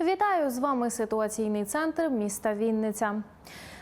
Вітаю з вами ситуаційний центр міста Вінниця.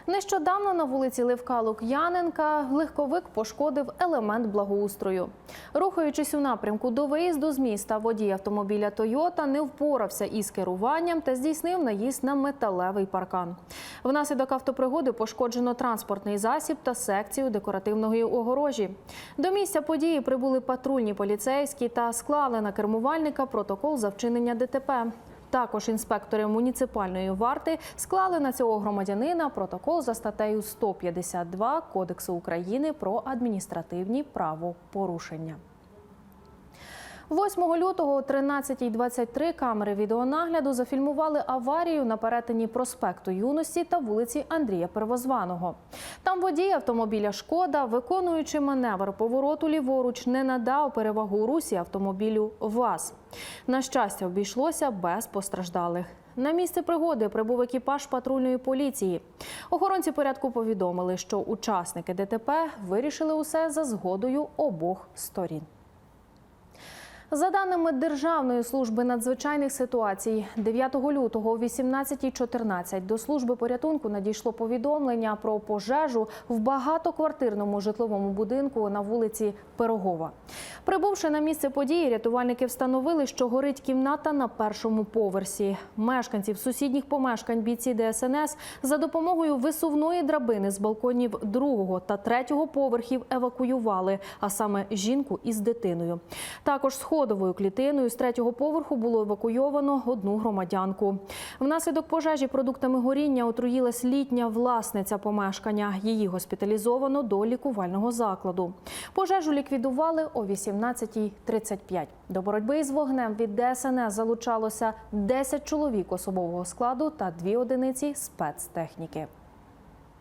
Нещодавно на вулиці Левка Лук'яненка легковик пошкодив елемент благоустрою. Рухаючись у напрямку до виїзду з міста, водій автомобіля Тойота не впорався із керуванням та здійснив наїзд на металевий паркан. Внаслідок автопригоди пошкоджено транспортний засіб та секцію декоративної огорожі. До місця події прибули патрульні поліцейські та склали на кермувальника протокол за вчинення ДТП. Також інспектори муніципальної варти склали на цього громадянина протокол за статтею 152 Кодексу України про адміністративні правопорушення. 8 лютого о 13.23 камери відеонагляду зафільмували аварію на перетині проспекту Юності та вулиці Андрія Первозваного. Там водій автомобіля Шкода, виконуючи маневр повороту ліворуч, не надав перевагу русі автомобілю ВАЗ. На щастя, обійшлося без постраждалих. На місце пригоди прибув екіпаж патрульної поліції. Охоронці порядку повідомили, що учасники ДТП вирішили усе за згодою обох сторін. За даними Державної служби надзвичайних ситуацій, 9 лютого о 18.14 до служби порятунку надійшло повідомлення про пожежу в багатоквартирному житловому будинку на вулиці Пирогова. Прибувши на місце події, рятувальники встановили, що горить кімната на першому поверсі. Мешканців сусідніх помешкань бійці ДСНС за допомогою висувної драбини з балконів другого та третього поверхів евакуювали, а саме жінку із дитиною. Також сходовою клітиною з третього поверху було евакуйовано одну громадянку. Внаслідок пожежі продуктами горіння отруїлась літня власниця помешкання. Її госпіталізовано до лікувального закладу. Пожежу ліквідували о 18.35. До боротьби із вогнем від ДСНС залучалося 10 чоловік особового складу та дві одиниці спецтехніки.